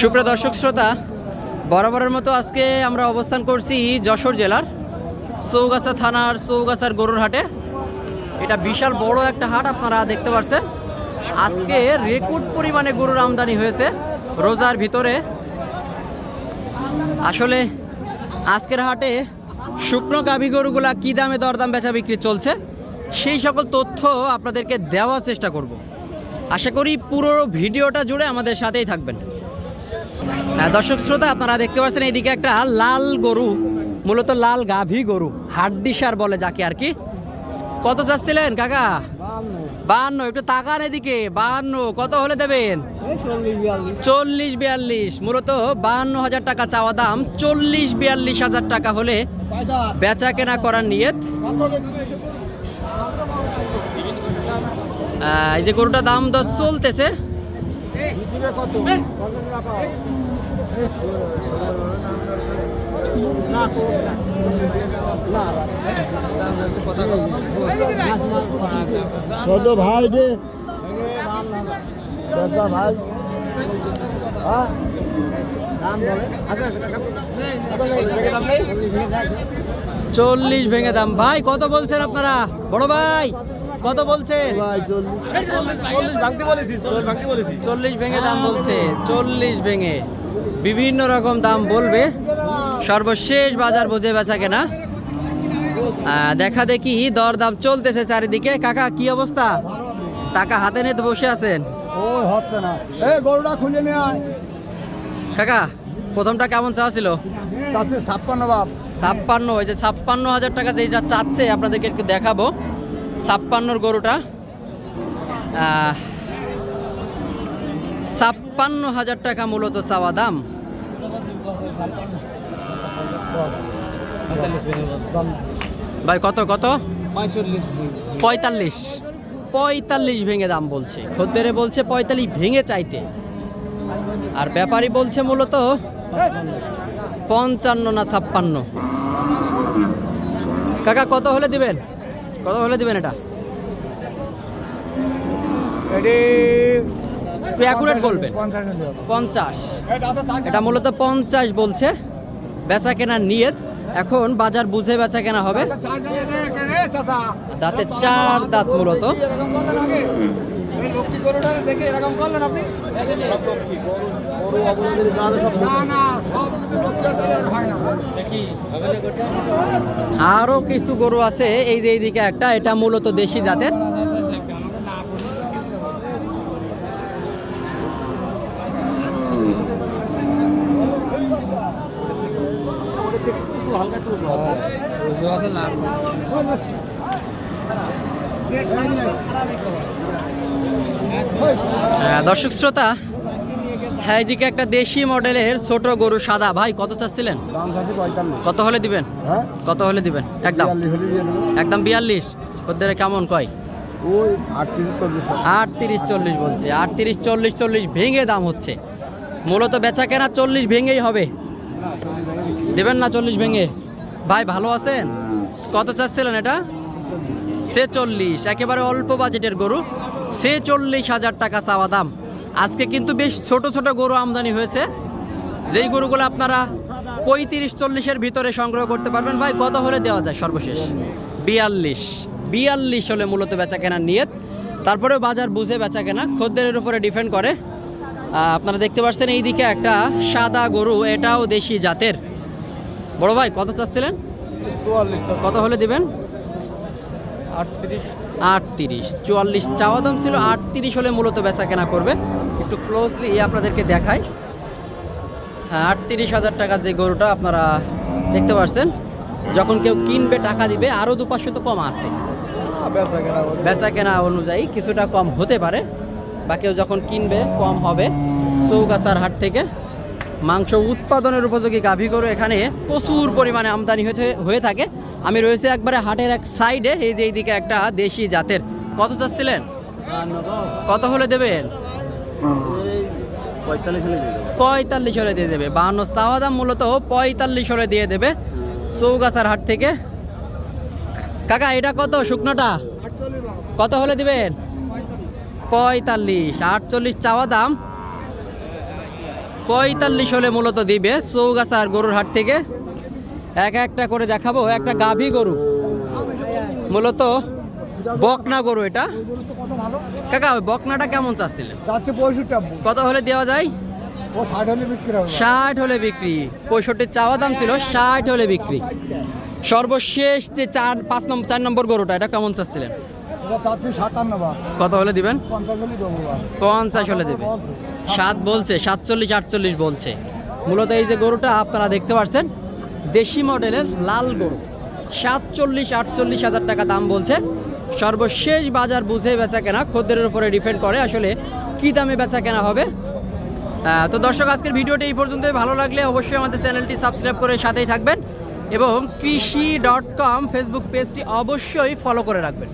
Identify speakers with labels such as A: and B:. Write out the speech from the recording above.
A: সুপ্রিয় দর্শক, শ্রোতা, বরাবরের মতো আজকে আমরা অবস্থান করছি যশোর জেলার চৌগাছা থানার চৌগাছার গরুর হাটে। এটা বিশাল বড় একটা হাট আপনারা দেখতে পাচ্ছেন আজকে রেকর্ড পরিমাণে গরুর আমদানি হয়েছে রোজার ভিতরে। আসলে আজকের হাটে শুকনো গাভী গরুগুলা কী দামে দরদাম বেচা বিক্রি চলছে, সেই সকল তথ্য আপনাদেরকে দেওয়ার চেষ্টা করব। আশা করি পুরো ভিডিওটা জুড়ে আমাদের সাথেই থাকবেন। দর্শক, শ্রোতা, আপনারা দেখতে পাচ্ছেন এইদিকে একটা লাল গরু, মূলত লাল গাভী গরু, হাড্ডিসার বলে যাকে আর কি। কত চাচ্ছিলেন, কাকা? বাহান্ন একটু তাকান এদিকে বাহান্ন কত হলে দেবেন? চল্লিশ বিয়াল্লিশ, মূলত বাহান্ন হাজার টাকা চাওয়া দাম, চল্লিশ বিয়াল্লিশ হাজার টাকা হলে বেচা কেনা করার নিয়ত। এই যে গরুটা দাম দর চলতেছে।
B: কত ভাই ভাই। হ্যাঁ?
A: চল্লিশ ভেঙে দাম। ভাই কত বলছেন আপনারা? বড় ভাই। কত বলছেন?
B: চল্লিশ।
A: ভেঙে দাম বলছে চল্লিশ ভেঙে। বিভিন্ন রকম দাম বলবে। সর্বশেষ বাজার বুঝে বেচা কেনা। দেখা দেখি দর দাম চলতেছে চারিদিকে। কাকা কি অবস্থা? টাকা হাতে নিয়ে বসে আছেন।
B: হচ্ছে না। এই গরুটা খুলে নিয়ে আয়।
A: কাকা প্রথমটা কেমন চাওয়া ছিল
B: চাচ্ছে ছাপ্পান্ন বাপ।
A: ছাপ্পান্ন ওই যে ছাপ্পান্ন হাজার টাকা যেটা চাচ্ছে আপনাদেরকে একটু দেখাবো। ছাপ্পান্নর গরুটা ছাপ্পান্ন হাজার টাকা মূলত চাওয়া দাম। ভাই, কত কত? পঁয়তাল্লিশ। পঁয়তাল্লিশ ভেঙে দাম বলছে। খদ্দেরে বলছে পঁয়তাল্লিশ ভেঙে চাইতে। আর ব্যাপারী বলছে মূলত পঞ্চান্ন না ছাপ্পান্ন। কাকা, কত হলে দিবেন? কত হলে দিবেন এটা? একটু অ্যাকুরেট বলবেন? পঞ্চাশ এটা মূলত পঞ্চাশ বলছে। বেচা কেনার নিয়ত। এখন বাজার বুঝে বেচা কেনা হবে। দাঁতে চার দাঁত মূলত। আরও কিছু গরু আছে এই যে এইদিকে একটা এটা মূলত দেশি জাতের। হ্যাঁ, দর্শক শ্রোতা হ্যাঁ এইদিকে একটা দেশি মডেলের ছোট গরু সাদা? ভাই কত চাচ্ছিলেন? কত হলে দিবেন?
B: হ্যাঁ?
A: কত হলে দিবেন? একদম। একদম বিয়াল্লিশ? ওদের কেমন? কয়?
B: ওই আটত্রিশ চল্লিশ
A: আটত্রিশ চল্লিশ বলছে। আটত্রিশ চল্লিশ চল্লিশ ভেঙে দাম হচ্ছে। মূলত বেচা কেনা চল্লিশ ভেঙেই হবে। দেবেন না চল্লিশ ভেঙে? ভাই ভালো আছেন? কত চাচ্ছিলেন এটা? সে চল্লিশ একেবারে অল্প বাজেটের গরু। সে চল্লিশ হাজার টাকা চাওয়া দাম। আজকে কিন্তু বেশ ছোট ছোট গরু আমদানি হয়েছে। যেই গরুগুলো আপনারা পঁয়ত্রিশ চল্লিশের ভিতরে সংগ্রহ করতে পারবেন। ভাই কত হলে দেওয়া যায় সর্বশেষ? বিয়াল্লিশ। বিয়াল্লিশ হলে মূলত বেচা কেনার নিয়ত। তারপরেও বাজার বুঝে বেচা কেনা খদ্দের উপরে ডিপেন্ড করে। আপনারা দেখতে পাচ্ছেন এইদিকে একটা সাদা গরু এটাও দেশি জাতের। বড় ভাই কত চাচ্ছিলেন? কত হলে দিবেন?
B: আটত্রিশ।
A: আটত্রিশ। চুয়াল্লিশ চাওয়া দাম ছিল আটত্রিশ হলে মূলত বেচা কেনা করবে। একটু ক্লোজলি আপনাদেরকে দেখাই। হ্যাঁ আটত্রিশ হাজার টাকা যে গরুটা আপনারা দেখতে পাচ্ছেন যখন কেউ কিনবে টাকা দিবে আরও দু পাঁচশো তো কম আছে।
B: বেচা কেনা করে।
A: বেচা কেনা অনুযায়ী কিছুটা কম হতে পারে বা কেউ যখন কিনবে কম হবে। চৌগাছার হাট থেকে মাংস উৎপাদনের উপযোগী গাভী গরু এখানে প্রচুর পরিমাণে আমদানি হয়েছে হয়ে থাকে। আমি রয়েছে একবারে হাটের এক সাইডে এই যে এইদিকে একটা দেশি জাতের। কত চাচ্ছিলেন? কত হলে দেবেন?
B: পঁয়তাল্লিশ হলে দিয়ে দেবো।
A: বাহান্ন চাওয়া দাম মূলত পঁয়তাল্লিশ হলে দিয়ে দেবে চৌগাছার হাট থেকে। কাকা, এটা কত শুকনোটা? কত হলে দিবেন? পঁয়তাল্লিশ। আটচল্লিশ চাওয়া দাম পঁয়তাল্লিশ হলে মূলত দিবে চৌগাছা আর গরুর হাট থেকে। এক একটা করে দেখাবো। একটা গাভী গরু। মূলত বকনা গরু এটা? কাকা ওই বকনাটা কেমন চাচ্ছিলেন?
C: যাচ্ছে পঁয়ষট্টি
A: কত হলে দেওয়া যায়?
C: ষাট হলে বিক্রি হবে।
A: ষাট হলে বিক্রি। পঁয়ষট্টির চাওয়া দাম ছিল ষাট হলে বিক্রি। সর্বশেষ যে চার পাঁচ নম্বর চার নম্বর গরুটা এটা কেমন চাচ্ছিলেন?
C: চাচ্ছি
A: কত হলে দিবেন?
C: পঞ্চাশ হলে দেবো
A: পঞ্চাশ হলে দেবে সাত বলছে। সাতচল্লিশ আটচল্লিশ বলছে। মূলত এই যে গরুটা আপনারা দেখতে পাচ্ছেন দেশি মডেলের লাল গরু। সাতচল্লিশ আটচল্লিশ হাজার টাকা দাম বলছে। সর্বশেষ বাজার বুঝে বেচা কেনা, খদ্দের উপরে ডিপেন্ড করে আসলে কী দামে বেচা কেনা হবে। তো দর্শক, আজকের ভিডিওটি এই পর্যন্তই। ভালো লাগলে অবশ্যই আমাদের চ্যানেলটি সাবস্ক্রাইব করে সাথেই থাকবেন এবং কৃষি ডট কম ফেসবুক পেজটি অবশ্যই ফলো করে রাখবেন।